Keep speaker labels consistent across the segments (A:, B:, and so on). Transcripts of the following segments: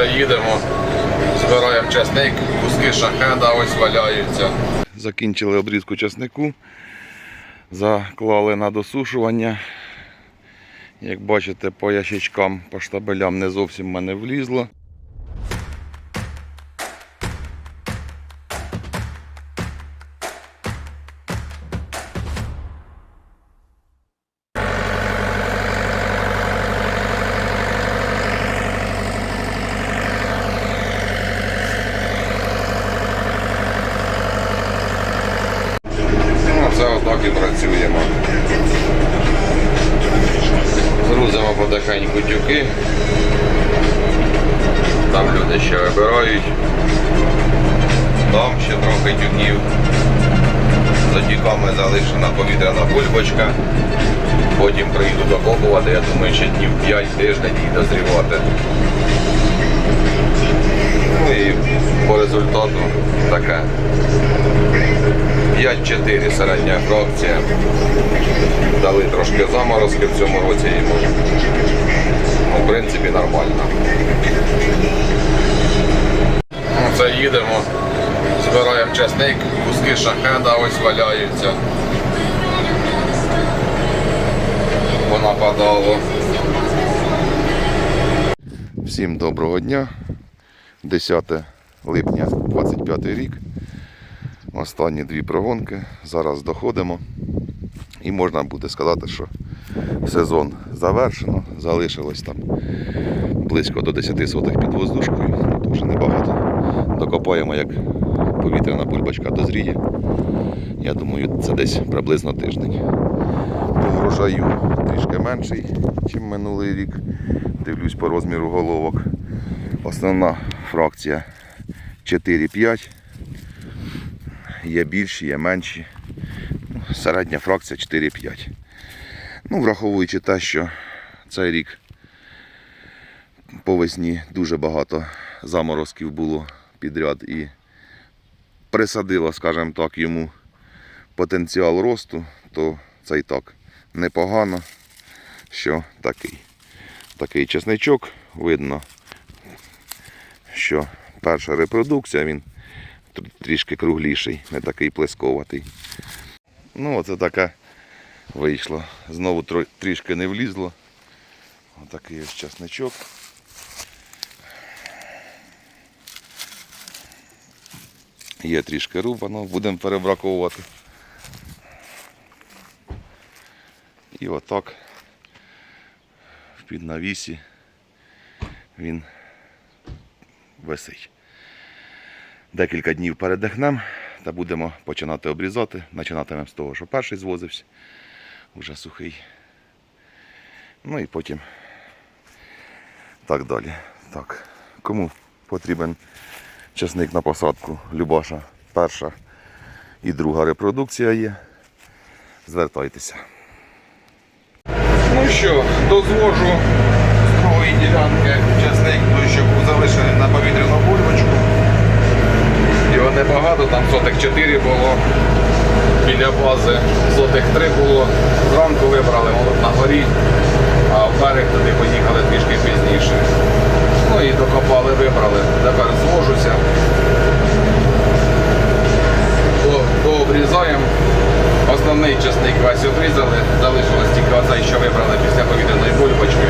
A: Оце їдемо, збираємо часник, куски шахеда ось валяються. Закінчили обрізку часнику, заклали на досушування. Як бачите, по ящичкам, по штабелям не зовсім в мене влізло. Потихеньку тюки. Там люди ще вибирають. Там ще трохи тюків. За тюками залишена повітряна бульбочка. Потім приїду докопувати, я думаю, ще днів 5 тиждень її дозрівати. Ну і по результату таке. 5-4 середня фракція. Дали трошки заморозки в цьому році йому. Ну, в принципі, нормально. Ну, Це їдемо, збираємо часник, куски шахеда ось валяються. Понападало. Всім доброго дня. 10 липня 25 рік. Останні дві прогонки. Зараз доходимо. І можна буде сказати, що сезон завершено. Залишилось там близько до 10 сотих під воздушкою. Дуже небагато. Докопаємо, як повітряна бульбочка дозріє. Я думаю, це десь приблизно тиждень. По врожаю трішки менший, ніж минулий рік. Дивлюсь по розміру головок. Основна фракція 4-5. Є більші, є менші. Ну, Середня фракція 4-5. Ну, враховуючи те, що цей рік по весні дуже багато заморозків було підряд і присадило, скажімо так, йому потенціал росту, то це і так непогано, що такий. Такий чесничок видно, що перша репродукція, він трішки кругліший, не такий плесковатий. Ну, оце таке вийшло. Знову трішки не влізло. Отакий ось часничок. Є трішки рубано, будемо перебраковувати. І отак в піднавісі він висить. Декілька днів передихнемо та будемо починати обрізати. Починатимемо з того, що перший звозився, вже сухий. Ну і потім так далі. Так, кому потрібен часник на посадку, Любаша, перша і друга репродукція є. Звертайтеся. Ну що, дозвожу з другої ділянки часник, той, що був залишений на повітряну бульбочку. Небагато, там сотих 4 було. Біля бази сотих 3 було. Зранку вибрали на горі, а в берег туди поїхали трішки пізніше. Ну і докопали, вибрали. Тепер звожуся. До- Дообрізаємо. Основний часник весь обрізали, залишилось тільки оцей, що вибрали після повітряної бульбочки.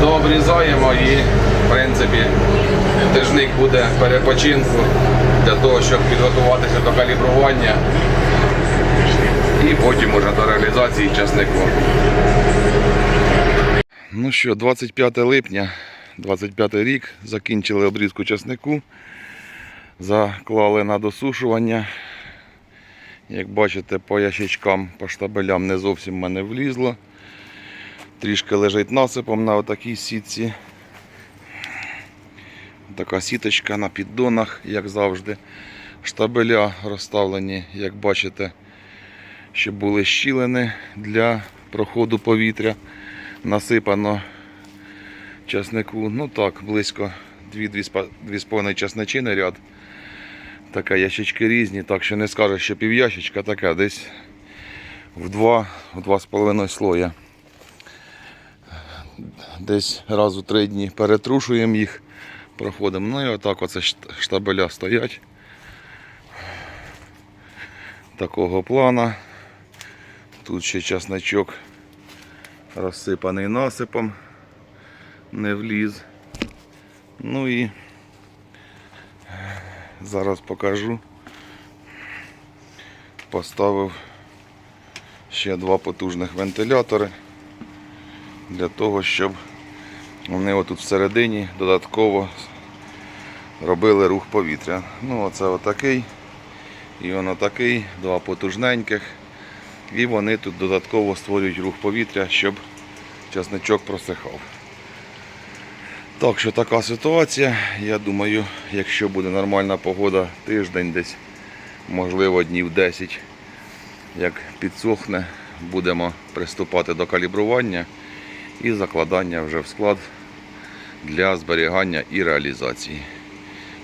A: Дообрізаємо і, в принципі, тижник буде перепочинку для того, щоб підготуватися до калібрування і потім уже до реалізації часнику. Ну що, 25 липня, 25 рік, закінчили обрізку часнику, заклали на досушування. Як бачите, по ящичкам, по штабелям не зовсім в мене влізло. Трішки лежить насипом на отакій сітці. Така сіточка на піддонах, як завжди. Штабеля розставлені, як бачите, щоб були щілини для проходу повітря. Насипано часнику, ну так, близько 2-2,5 часничини ряд. Така ящички різні, так що не скажеш, що півящичка така, десь в 2-2,5 слоя. Десь раз у три дні перетрушуємо їх. Проходимо. Ну і отак оце штабеля стоять. Такого плана. Тут ще часничок розсипаний насипом, не вліз. Ну і зараз покажу. Поставив ще два потужних вентилятори для того, щоб вони отут всередині додатково робили рух повітря. Ну, оце отакий. І воно такий, два потужненьких. І вони тут додатково створюють рух повітря, щоб часничок просихав. Так що така ситуація. Я думаю, якщо буде нормальна погода, тиждень десь, можливо, днів 10, як підсохне, будемо приступати до калібрування і закладання вже в склад для зберігання і реалізації.